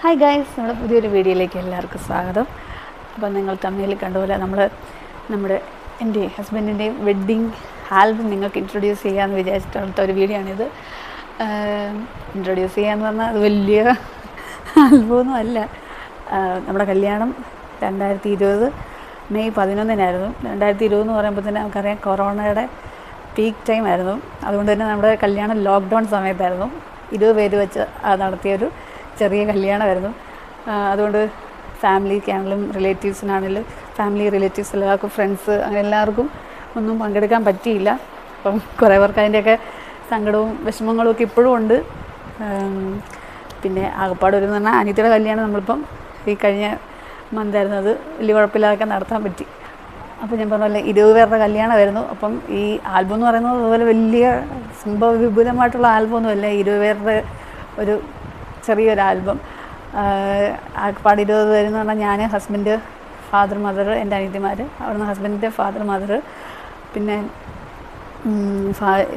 Hi guys നമ്മുടെ പുതിയൊരു വീഡിയോയിലേക്ക് എല്ലാവർക്കും സ്വാഗതം. അപ്പോൾ നിങ്ങൾ തമ്മിൽ കണ്ടുപോലെ നമ്മൾ നമ്മുടെ എന്റെ ഹസ്ബൻഡിന്റെയും വെഡ്ഡിങ് ആൽബം നിങ്ങൾക്ക് ഇൻട്രൊഡ്യൂസ് ചെയ്യാമെന്ന് വിചാരിച്ചിട്ടുള്ള ഒരു വീഡിയോ ആണിത്. ഇൻട്രൊഡ്യൂസ് ചെയ്യാമെന്ന് പറഞ്ഞാൽ അത് വലിയ ആൽബമൊന്നും അല്ല. നമ്മുടെ കല്യാണം രണ്ടായിരത്തി ഇരുപത് മെയ് പതിനൊന്നിനായിരുന്നു. രണ്ടായിരത്തി ഇരുപത് എന്ന് പറയുമ്പോൾ തന്നെ നമുക്കറിയാം കൊറോണയുടെ പീക്ക് ടൈം ആയിരുന്നു. അതുകൊണ്ട് തന്നെ നമ്മുടെ കല്യാണം ലോക്ക്ഡൗൺ സമയത്തായിരുന്നു. ഇരുപത് പേര് വെച്ച് നടത്തിയൊരു ചെറിയ കല്യാണമായിരുന്നു. അതുകൊണ്ട് ഫാമിലിക്കാണെങ്കിലും റിലേറ്റീവ്സിനാണെങ്കിലും ഫാമിലി റിലേറ്റീവ്സ് എല്ലാവർക്കും ഫ്രണ്ട്സ് അങ്ങനെ എല്ലാവർക്കും ഒന്നും പങ്കെടുക്കാൻ പറ്റിയില്ല. അപ്പം കുറേ പേർക്ക് അതിന്റെയൊക്കെ സങ്കടവും വിഷമങ്ങളും ഒക്കെ ഇപ്പോഴും ഉണ്ട്. പിന്നെ ആകപ്പാട് ഒരു പറഞ്ഞാൽ അനിയത്തിയുടെ കല്യാണം നമ്മളിപ്പം ഈ കഴിഞ്ഞ മന്തായിരുന്നു അത് വലിയ കുഴപ്പമില്ലാതൊക്കെ നടത്താൻ പറ്റി. അപ്പോൾ ഞാൻ പറഞ്ഞ പോലെ ഇരുപത് പേരുടെ കല്യാണമായിരുന്നു. അപ്പം ഈ ആൽബം എന്ന് പറയുന്നത് അതുപോലെ വലിയ സംഭവ വിപുലമായിട്ടുള്ള ആൽബം ഒന്നുമല്ല ഇരുപത് പേരുടെ ഒരു ചെറിയൊരു ആൽബം ആകപ്പാട് ഇരുപത് പേരെന്ന് പറഞ്ഞാൽ ഞാൻ ഹസ്ബൻഡ് ഫാദർ മദർ എന്റെ അനിയത്തിമാർ അവിടുന്ന് ഹസ്ബൻഡിന്റെ ഫാദർ മദർ പിന്നെ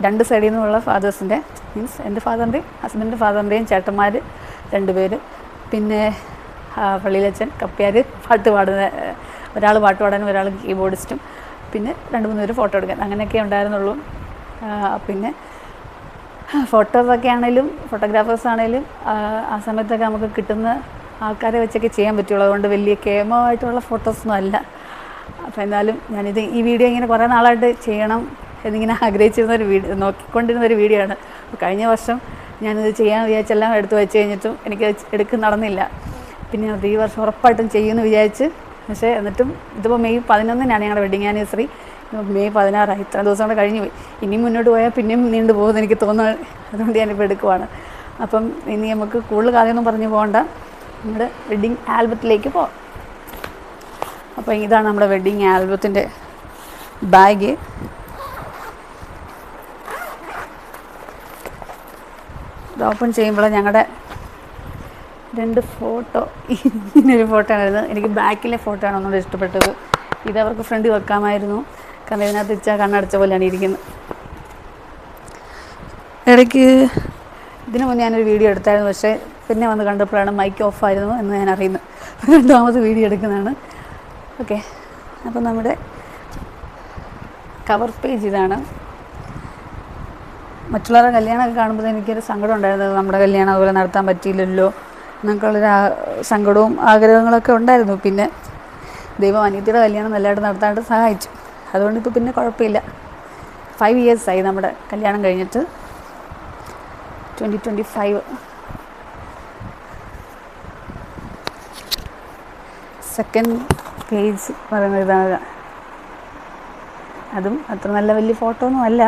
രണ്ട് സൈഡിൽ നിന്നുള്ള ഫാദേഴ്സിന്റെ മീൻസ് എന്റെ ഫാദറിന്റെയും ഹസ്ബൻഡിന്റെ ഫാദറിന്റെയും ചേട്ടന്മാർ രണ്ട് പേര്. പിന്നെ പള്ളിയിലച്ചൻ കപ്പ്യാർ പാട്ട് പാടുന്ന ഒരാൾ പാട്ട് പാടാനും ഒരാൾ കീബോർഡിസ്റ്റും. പിന്നെ രണ്ട് മൂന്ന് പേര് ഫോട്ടോ എടുക്കാൻ അങ്ങനെയൊക്കെ ഉണ്ടായിരുന്നുള്ളൂ. പിന്നെ ഫോട്ടോസൊക്കെ ആണെങ്കിലും ഫോട്ടോഗ്രാഫേഴ്സ് ആണെങ്കിലും ആ, സമയത്തൊക്കെ നമുക്ക് കിട്ടുന്ന ആൾക്കാരെ വെച്ചൊക്കെ ചെയ്യാൻ പറ്റുള്ളൂ. അതുകൊണ്ട് വലിയ കേമമായിട്ടുള്ള ഫോട്ടോസൊന്നും അല്ല. അപ്പോൾ എന്നാലും ഞാനിത് ഈ വീഡിയോ ഇങ്ങനെ കുറേ നാളായിട്ട് ചെയ്യണം എന്നിങ്ങനെ ആഗ്രഹിച്ചിരുന്ന ഒരു വീഡിയോ നോക്കിക്കൊണ്ടിരുന്ന ഒരു വീഡിയോ ആണ്. അപ്പോൾ കഴിഞ്ഞ വർഷം ഞാനിത് ചെയ്യാൻ വിചാരിച്ചെല്ലാം എടുത്ത് വെച്ച് കഴിഞ്ഞിട്ടും എനിക്ക് എടുക്ക് നടന്നില്ല. പിന്നെ അത് ഈ വർഷം ഉറപ്പായിട്ടും ചെയ്യുമെന്ന് വിചാരിച്ച്. പക്ഷേ എന്നിട്ടും ഇതിപ്പോൾ മെയ് പതിനൊന്നിനാണ് ഞങ്ങളുടെ വെഡിങ് ആനിവേഴ്സറി മെയ് പതിനാറായി. ഇത്ര ദിവസം കൂടെ കഴിഞ്ഞു പോയി. ഇനി മുന്നോട്ട് പോയാൽ പിന്നെയും നീണ്ടു പോകുമെന്ന് എനിക്ക് തോന്നുന്നു. അതുകൊണ്ട് ഞാനിപ്പോൾ എടുക്കുവാണ്. അപ്പം ഇനി നമുക്ക് കൂടുതൽ കാര്യമൊന്നും പറഞ്ഞു പോകണ്ട. നമ്മുടെ വെഡ്ഡിങ് ആൽബത്തിലേക്ക് പോകാം അപ്പോൾ ഇതാണ് നമ്മുടെ വെഡ്ഡിങ് ആൽബത്തിന്റെ ബാഗ്. ഇത് ഓപ്പൺ ചെയ്യുമ്പോൾ ഞങ്ങളുടെ രണ്ട് ഫോട്ടോ ഇങ്ങനൊരു ഫോട്ടോ ആയിരുന്നു. എനിക്ക് ബാക്കിലെ ഫോട്ടോ ആണ് ഒന്നുകൂടെ ഇഷ്ടപ്പെട്ടത്. ഇത് അവർക്ക് ഫ്രണ്ട് വെക്കാമായിരുന്നു. കാരണം ഇതിനകത്ത് ഇച്ചാൽ കണ്ണടച്ച പോലെയാണ് ഇരിക്കുന്നത്. ഇടയ്ക്ക് ഇതിനു മുന്നേ ഞാനൊരു വീഡിയോ എടുത്തായിരുന്നു. പക്ഷേ പിന്നെ വന്ന് കണ്ടപ്പോഴാണ് മൈക്ക് ഓഫ് ആയിരുന്നു എന്ന് ഞാൻ അറിയുന്നത്. രണ്ടാമത് വീഡിയോ എടുക്കുന്നതാണ്. ഓക്കെ അപ്പോൾ നമ്മുടെ കവർ പേജ് ഇതാണ്. മറ്റുള്ളവരുടെ കല്യാണമൊക്കെ കാണുമ്പോൾ എനിക്കൊരു സങ്കടം ഉണ്ടായിരുന്നു. നമ്മുടെ കല്യാണം അതുപോലെ നടത്താൻ പറ്റിയില്ലല്ലോ എന്നൊക്കെയുള്ളൊരു സങ്കടവും ആഗ്രഹങ്ങളൊക്കെ ഉണ്ടായിരുന്നു. പിന്നെ ദൈവം അനിയത്തിയുടെ കല്യാണം നല്ലതായിട്ട് നടത്താനായിട്ട് സഹായിച്ചു. അതുകൊണ്ട് ഇപ്പോൾ പിന്നെ കുഴപ്പമില്ല. ഫൈവ് ഇയേഴ്സായി നമ്മുടെ കല്യാണം കഴിഞ്ഞിട്ട്. Twenty twenty five second page പറയുന്ന ഇതാണ്. അതും അത്ര നല്ല വലിയ ഫോട്ടോ ഒന്നും അല്ല.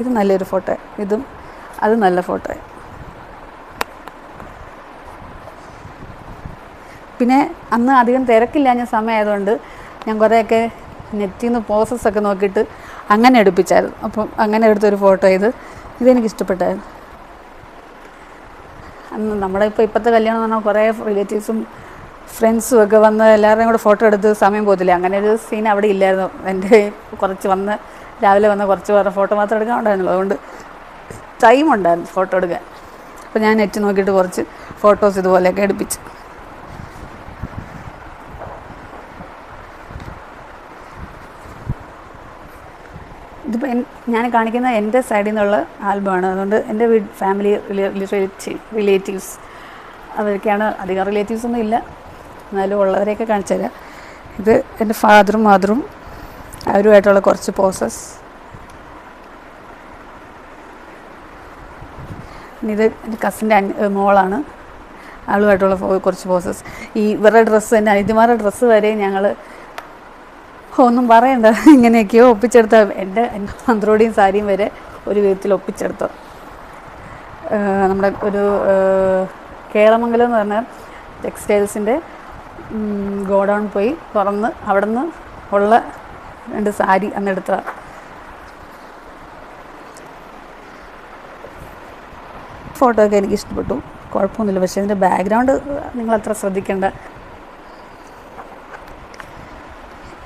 ഇത് നല്ലൊരു ഫോട്ടോ ഇതും അത് നല്ല ഫോട്ടോ പിന്നെ അന്ന് അധികം തിരക്കില്ലാഞ്ഞ സമയമായതുകൊണ്ട് ഞാൻ കുറേയൊക്കെ നെറ്റിൽ നിന്ന് പോസസ് ഒക്കെ നോക്കിയിട്ട് അങ്ങനെ എടുപ്പിച്ചായിരുന്നു. അപ്പം അങ്ങനെ എടുത്തൊരു ഫോട്ടോ ഇത് ഇതെനിക്ക് ഇഷ്ടപ്പെട്ടായിരുന്നു. അന്ന് നമ്മുടെ ഇപ്പോൾ ഇപ്പോഴത്തെ കല്യാണം പറഞ്ഞാൽ കുറേ റിലേറ്റീവ്സും ഫ്രണ്ട്സും ഒക്കെ വന്ന് എല്ലാവരുടെയും കൂടെ ഫോട്ടോ എടുത്ത് സമയം പോകത്തില്ല. അങ്ങനെ ഒരു സീൻ അവിടെ ഇല്ലായിരുന്നു. എന്റെ കുറച്ച് വന്ന് രാവിലെ വന്ന് കുറച്ച് പേരുടെ ഫോട്ടോ മാത്രം എടുക്കാൻ ഉണ്ടായിരുന്നുള്ളൂ അതുകൊണ്ട് ടൈം ഉണ്ടായിരുന്നു ഫോട്ടോ എടുക്കാൻ. അപ്പോൾ ഞാൻ നെറ്റ് നോക്കിയിട്ട് കുറച്ച് ഫോട്ടോസ് ഇതുപോലെയൊക്കെ എടുപ്പിച്ചു ഇതിപ്പോൾ എൻ ഞാൻ കാണിക്കുന്ന എന്റെ സൈഡിൽ നിന്നുള്ള ആൽബമാണ്. അതുകൊണ്ട് എന്റെ വീട് ഫാമിലി റിലേറ്റീവ്സ് അവരൊക്കെയാണ്. അധികം റിലേറ്റീവ്സ് ഒന്നും ഇല്ല. എന്നാലും ഉള്ളവരെയൊക്കെ കാണിച്ചു തരാം. ഇത് എന്റെ ഫാദറും മദറും അവരുമായിട്ടുള്ള കുറച്ച് പോസസ് ഇത് എന്റെ കസിന്റെ മോളാണ്. ആളുമായിട്ടുള്ള കുറച്ച് പോസസ് ഈ ഇവരുടെ ഡ്രസ്സ് എന്റെ അനിതിമാരുടെ ഡ്രസ്സ് വരെ ഞങ്ങൾ ഒന്നും പറയണ്ട. ഇങ്ങനെയൊക്കെയോ ഒപ്പിച്ചെടുത്ത എന്റെ മന്ത്രോടിയും സാരിയും വരെ ഒരു വിധത്തിൽ ഒപ്പിച്ചെടുത്തു. നമ്മുടെ ഒരു കേളമംഗലം എന്ന് പറഞ്ഞ ടെക്സ്റ്റൈൽസിന്റെ ഗോഡൗൺ പോയി തുറന്ന് അവിടെ നിന്ന് ഉള്ള രണ്ട് സാരി അന്നെടുത്ത ഫോട്ടോ ഒക്കെ എനിക്ക് ഇഷ്ടപ്പെട്ടു കുഴപ്പമൊന്നുമില്ല. പക്ഷേ ഇതിന്റെ ബാക്ക്ഗ്രൗണ്ട് നിങ്ങൾ അത്ര ശ്രദ്ധിക്കേണ്ട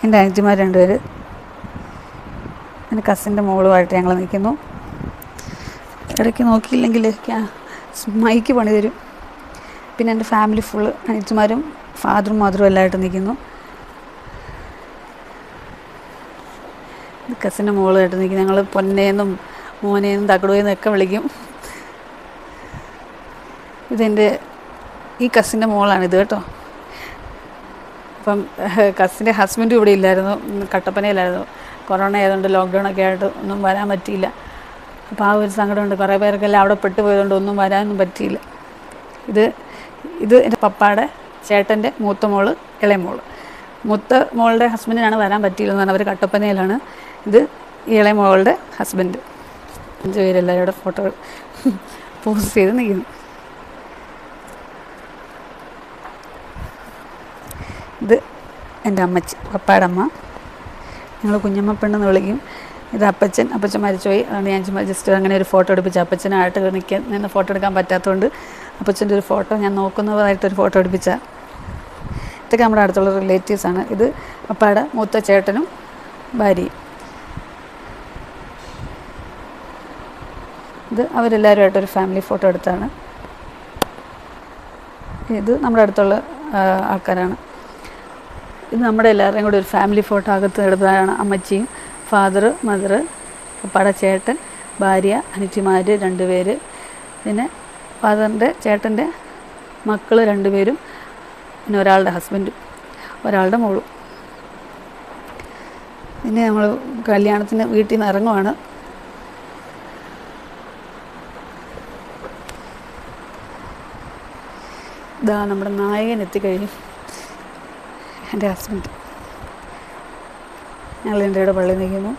എന്റെ അനിയത്തിമാർ രണ്ടുപേര്. എന്റെ കസിന്റെ മോളുമായിട്ട് ഞങ്ങൾ നിൽക്കുന്നു. ഇടയ്ക്ക് നോക്കിയില്ലെങ്കിൽ മൈക്ക് പണി തരും. പിന്നെ എന്റെ ഫാമിലി ഫുൾ അനിയത്തിമാരും ഫാദറും മദറും എല്ലായിട്ട് നിൽക്കുന്നു. കസിന്റെ മോളുമായിട്ട് നിൽക്കും ഞങ്ങൾ പൊന്നേന്നും മോനേന്നും തക്കടുവെന്നും ഒക്കെ വിളിക്കും. ഇതെന്റെ ഈ കസിന്റെ മോളാണിത് കേട്ടോ. അപ്പം കസിന്റെ ഹസ്ബൻഡും ഇവിടെ ഇല്ലായിരുന്നു കട്ടപ്പനയിലായിരുന്നു. കൊറോണ ആയതുകൊണ്ട് ലോക്ക്ഡൗൺ ഒക്കെ ആയിട്ട് ഒന്നും വരാൻ പറ്റിയില്ല. അപ്പോൾ ആ ഒരു സങ്കടമുണ്ട്. കുറേ പേർക്കെല്ലാം അവിടെ പെട്ടുപോയതുകൊണ്ട് ഒന്നും വരാനൊന്നും പറ്റിയില്ല. ഇത് ഇത് എന്റെ പപ്പായുടെ ചേട്ടന്റെ മൂത്ത മോൾ ഇളയ മോൾ. മൂത്ത മോളുടെ ഹസ്ബൻഡിനാണ് വരാൻ പറ്റിയില്ലെന്ന് പറഞ്ഞാൽ അവർ കട്ടപ്പനയിലാണ്. ഇത് ഇളയമോളുടെ ഇളയ മോളുടെ ഹസ്ബൻഡ് അഞ്ച് പേരെല്ലാവരുടെ ഫോട്ടോ പോസ്റ്റ് ചെയ്ത് നിൽക്കുന്നു ഇത് എന്റെ അമ്മച്ചി പപ്പായുടെ അമ്മ. ഞങ്ങൾ കുഞ്ഞമ്മ പെണ്ണെന്ന് വിളിക്കും. ഇത് അപ്പച്ചൻ അപ്പച്ചൻ മരിച്ചുപോയി അതുകൊണ്ട് ഞാൻ ചുമ്മാ ജസ്റ്റ് അങ്ങനെ ഒരു ഫോട്ടോ എടുപ്പിച്ച്. അപ്പച്ചനായിട്ട് നിൽക്കാൻ നിന്ന് ഫോട്ടോ എടുക്കാൻ പറ്റാത്തതുകൊണ്ട് അപ്പച്ചന്റെ ഒരു ഫോട്ടോ ഞാൻ നോക്കുന്നതായിട്ടൊരു ഫോട്ടോ എടുപ്പിച്ച. ഇതൊക്കെ നമ്മുടെ അടുത്തുള്ള റിലേറ്റീവ്സാണ് ഇത് അപ്പാടെ മൂത്ത ചേട്ടനും ഭാര്യയും. ഇത് അവരെല്ലാവരുമായിട്ടൊരു ഫാമിലി ഫോട്ടോ എടുത്താണ്. ഇത് നമ്മുടെ അടുത്തുള്ള ആൾക്കാരാണ്. ഇത് നമ്മുടെ എല്ലാവരുടെയും കൂടി ഒരു ഫാമിലി ഫോട്ടോ അകത്ത് എടുത്തതാണ് അമ്മച്ചിയും ഫാദർ മദർ പപ്പാടെ ചേട്ടൻ ഭാര്യ അനിച്ചിമാർ രണ്ടുപേര്. പിന്നെ ഫാദറിന്റെ ചേട്ടന്റെ മക്കൾ രണ്ടുപേരും പിന്നെ ഒരാളുടെ ഹസ്ബൻഡും ഒരാളുടെ മോളും. പിന്നെ നമ്മൾ കല്യാണത്തിന് വീട്ടിൽ നിന്ന് ഇറങ്ങുവാണ്. ഇതാ നമ്മുടെ നായകൻ എത്തിക്കഴിഞ്ഞു. എന്റെ ഹസ്ബൻഡ് ഞങ്ങൾ ഇവിടെ പള്ളി നിൽക്കുന്നു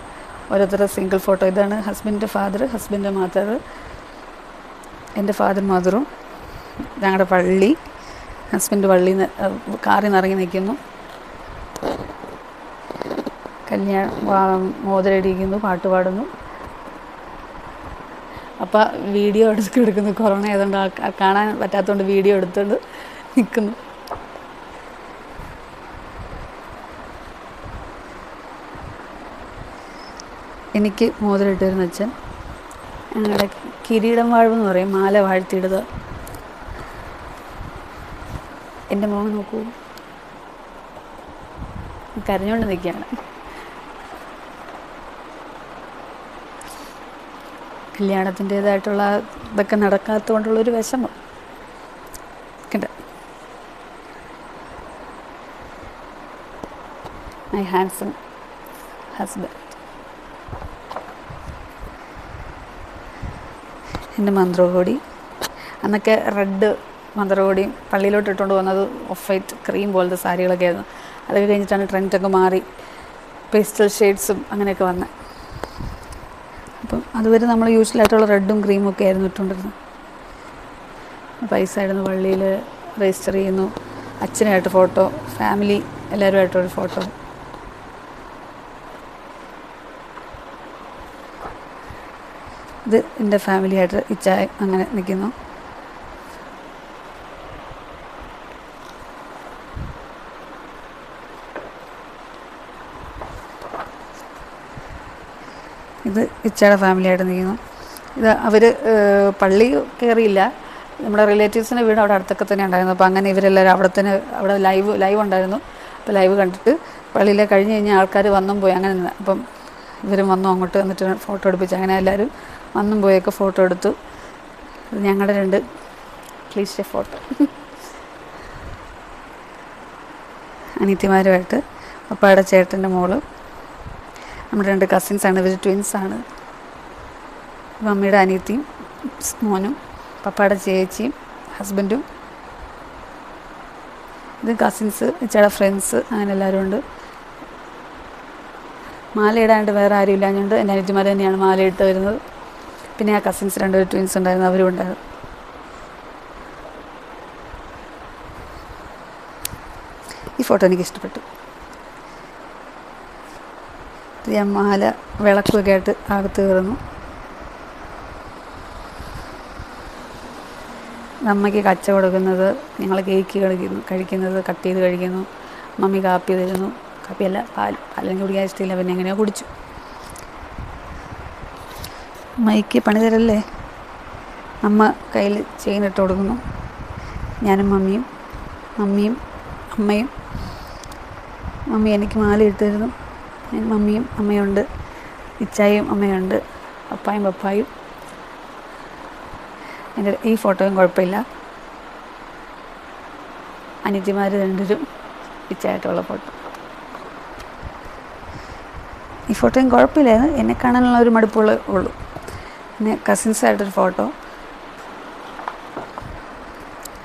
ഓരോരുത്തരുടെ സിംഗിൾ ഫോട്ടോ ഇതാണ്. ഹസ്ബൻഡിന്റെ ഫാദർ ഹസ്ബൻഡിന്റെ മാതാവ് എന്റെ ഫാദർ മാതറും ഞങ്ങളുടെ പള്ളി ഹസ്ബൻഡ് പള്ളി കാറിൽ നിന്ന് ഇറങ്ങി നിൽക്കുന്നു കല്യാണം മോതിരടിക്കുന്നു പാട്ട് പാടുന്നു. അപ്പം വീഡിയോ എടുത്ത് എടുക്കുന്നു കൊറോണ ആയതുകൊണ്ട് കാണാൻ പറ്റാത്തതുകൊണ്ട് വീഡിയോ എടുത്തുകൊണ്ട് നിൽക്കുന്നു. എനിക്ക് മോതിരമിട്ട് വരുന്ന അച്ഛൻ. ഞങ്ങളുടെ കിരീടം വാഴവെന്ന് പറയും. മാല വാഴ്ത്തിയിടുക. എന്റെ മോൻ നോക്കൂ. കരഞ്ഞുകൊണ്ട് നിൽക്കുകയാണ്. കല്യാണത്തിന്റേതായിട്ടുള്ള ഇതൊക്കെ നടക്കാത്തതുകൊണ്ടുള്ളൊരു വിഷമം. കണ്ട? മൈ ഹാൻസം ഹസ്ബൻഡ് എന്റെ മന്ത്രകോടി. അന്നൊക്കെ റെഡ് മന്ത്രകോടിയും പള്ളിയിലോട്ട് ഇട്ടുകൊണ്ട് പോകുന്നത് ഓഫ് വൈറ്റ് ക്രീം പോലത്തെ സാരികളൊക്കെ ആയിരുന്നു. അതൊക്കെ കഴിഞ്ഞിട്ടാണ് ട്രെൻഡൊക്കെ മാറി. പേസ്റ്റൽ ഷെയ്ഡ്സും അങ്ങനെയൊക്കെ വന്നത് അപ്പം അതുവരെ നമ്മൾ യൂഷ്വലായിട്ടുള്ള റെഡും ക്രീമും ഒക്കെ ആയിരുന്നു ഇട്ടുകൊണ്ടിരുന്നത്. പൈസ ഇടുന്നു പള്ളിയിൽ രജിസ്റ്റർ ചെയ്യുന്നു. അച്ഛനായിട്ട് ഫോട്ടോ ഫാമിലി എല്ലാവരുമായിട്ടൊരു ഫോട്ടോ ഇത് എന്റെ ഫാമിലിയായിട്ട് ഇച്ചായ അങ്ങനെ നിൽക്കുന്നു. ഇത് ഇച്ചയുടെ ഫാമിലിയായിട്ട് നിൽക്കുന്നു. ഇത് അവർ പള്ളി കയറിയില്ല. നമ്മുടെ റിലേറ്റീവ്സിന്റെ വീട് അവിടെ അടുത്തൊക്കെ തന്നെ ഉണ്ടായിരുന്നു. അപ്പോൾ അങ്ങനെ ഇവരെല്ലാവരും അവിടെ തന്നെ അവിടെ ലൈവ് ലൈവ് ഉണ്ടായിരുന്നു. അപ്പോൾ ലൈവ് കണ്ടിട്ട് പള്ളിയിലെ കഴിഞ്ഞ് കഴിഞ്ഞാൽ ആൾക്കാർ വന്നും പോയി. അങ്ങനെ അപ്പം ഇവരും വന്നു അങ്ങോട്ട് എന്നിട്ട് ഫോട്ടോ എടുപ്പിച്ച് അങ്ങനെ എല്ലാവരും വന്നും പോയൊക്കെ ഫോട്ടോ എടുത്തു. ഞങ്ങളുടെ രണ്ട് ക്ലീശ ഫോട്ടോ. അനിയത്തിമാരുമായിട്ട് പപ്പായുടെ ചേട്ടന്റെ മോൾ നമ്മുടെ രണ്ട് കസിൻസ് കസിൻസാണ് ഇവർ ആണ്. മമ്മിയുടെ അനിയത്തിയും മോനും പപ്പയുടെ ചേച്ചിയും ഹസ്ബൻഡും ഇത് കസിൻസ് ചേട്ടാ ഫ്രണ്ട്സ് അങ്ങനെ എല്ലാവരും ഉണ്ട്. മാലയിടാണ്ട് വേറെ ആരും ഇല്ലാഞ്ഞുകൊണ്ട് എന്റെ അനിയത്തിമാർ തന്നെയാണ് മാല ഇട്ട് വരുന്നത്. പിന്നെ ആ കസിൻസ് രണ്ടുപേർ ട്വിൻസ് ഉണ്ടായിരുന്നു അവരും ഉണ്ടായിരുന്നു. ഈ ഫോട്ടോ എനിക്ക് ഇഷ്ടപ്പെട്ടു. മാല വിളക്കൊക്കെ ആയിട്ട് അകത്ത് കയറുന്നു. അമ്മയ്ക്ക് കച്ച കൊടുക്കുന്നത് ഞങ്ങൾ കേക്ക് കഴിക്കുന്നു കഴിക്കുന്നത് കട്ട് ചെയ്ത് കഴിക്കുന്നു. മമ്മി കാപ്പി തരുന്നു. കാപ്പിയല്ല പാൽ. പാലെനിക്ക് കുടിക്കാൻ ഇഷ്ടമില്ല പിന്നെ എങ്ങനെയോ കുടിച്ചു. അമ്മയ്ക്ക് പണി തരല്ലേ അമ്മ കയ്യിൽ ചെയിൻ ഇട്ട് കൊടുക്കുന്നു. ഞാനും മമ്മിയും മമ്മിയും അമ്മയും. മമ്മി എനിക്ക് മാല ഇട്ട് തരുന്നു. ഞാൻ മമ്മിയും അമ്മയുണ്ട്. ഇച്ചായും അമ്മയുണ്ട്. അപ്പായും പപ്പായും. എന്റെ ഈ ഫോട്ടോയും കുഴപ്പമില്ല. അനിയത്തിമാർ രണ്ടുപേരും ഇച്ചായിട്ടുള്ള ഫോട്ടോ. ഈ ഫോട്ടോയും കുഴപ്പമില്ലായിരുന്നു. എന്നെ കാണാനുള്ള ഒരു മടുപ്പുള്ള ഉള്ളൂ. പിന്നെ കസിൻസായിട്ടൊരു ഫോട്ടോ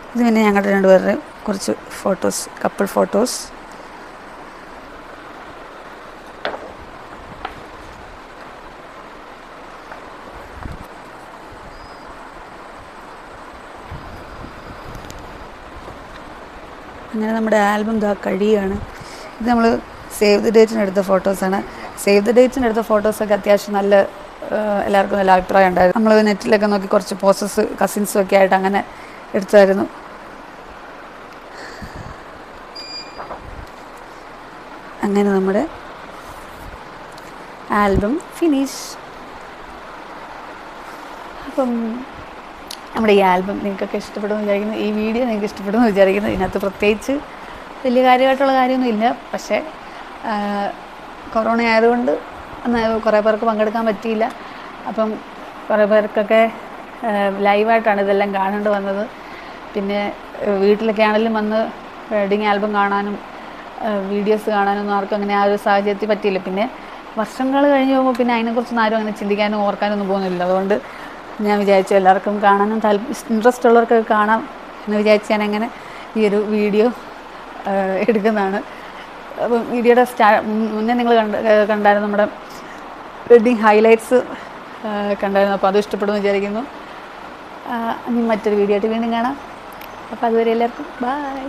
ഇത് പിന്നെ ഞങ്ങളുടെ രണ്ടുപേരുടെ കുറച്ച് ഫോട്ടോസ് കപ്പിൾ ഫോട്ടോസ് അങ്ങനെ നമ്മുടെ ആൽബം ഇതാ കഴിയുകയാണ് ഇത് നമ്മൾ സേവ് ദ ഡേറ്റിന് എടുത്ത ഫോട്ടോസാണ് സേവ് ദ ഡേറ്റിന് എടുത്ത ഫോട്ടോസൊക്കെ അത്യാവശ്യം നല്ല എല്ലാവർക്കും നല്ല അഭിപ്രായം ഉണ്ടായിരുന്നു. നമ്മൾ നെറ്റിലൊക്കെ നോക്കി കുറച്ച് പോസസ് കസിൻസും ഒക്കെ ആയിട്ട് അങ്ങനെ എടുത്തായിരുന്നു. അങ്ങനെ നമ്മുടെ ആൽബം ഫിനിഷ് അപ്പം നമ്മുടെ ഈ ആൽബം നിങ്ങൾക്കൊക്കെ ഇഷ്ടപ്പെടുമെന്ന് വിചാരിക്കുന്നു. ഈ വീഡിയോ നിങ്ങൾക്ക് ഇഷ്ടപ്പെടുമെന്ന് വിചാരിക്കുന്നു. ഇതിനകത്ത് പ്രത്യേകിച്ച് വലിയ കാര്യമായിട്ടുള്ള കാര്യമൊന്നും ഇല്ല പക്ഷേ കൊറോണ ആയതുകൊണ്ട് കുറേ പേർക്ക് പങ്കെടുക്കാൻ പറ്റിയില്ല. അപ്പം കുറേ പേർക്കൊക്കെ ലൈവായിട്ടാണ് ഇതെല്ലാം കാണേണ്ടി വന്നത്. പിന്നെ വീട്ടിലൊക്കെ ആണെങ്കിലും വന്ന് വെഡിങ് ആൽബം കാണാനും വീഡിയോസ് കാണാനൊന്നും ആർക്കും അങ്ങനെ ആ ഒരു സാഹചര്യത്തിൽ പറ്റിയില്ല. പിന്നെ വർഷങ്ങൾ കഴിഞ്ഞ് പോകുമ്പോൾ പിന്നെ അതിനെക്കുറിച്ചൊന്നും ആരും അങ്ങനെ ചിന്തിക്കാനും ഓർക്കാനൊന്നും പോകുന്നില്ല. അതുകൊണ്ട് ഞാൻ വിചാരിച്ചു എല്ലാവർക്കും കാണാനും താല്പര്യം ഇൻട്രസ്റ്റ് ഉള്ളവർക്കൊക്കെ കാണാം എന്ന് വിചാരിച്ച് ഞാൻ അങ്ങനെ ഈ ഒരു വീഡിയോ എടുക്കുന്നതാണ്. വീഡിയോയുടെ സ്റ്റാ മുന്നേ നിങ്ങൾ കണ്ട കണ്ടായിരുന്നു നമ്മുടെ വെഡ്ഡിങ് ഹൈലൈറ്റ്സ് കണ്ടായിരുന്നു. അപ്പോൾ അത് ഇഷ്ടപ്പെടുമെന്ന് വിചാരിക്കുന്നു. ഇനി മറ്റൊരു വീഡിയോ ആയിട്ട് വീണ്ടും കാണാം. അപ്പോൾ അതുവരെ എല്ലാവർക്കും ബായ്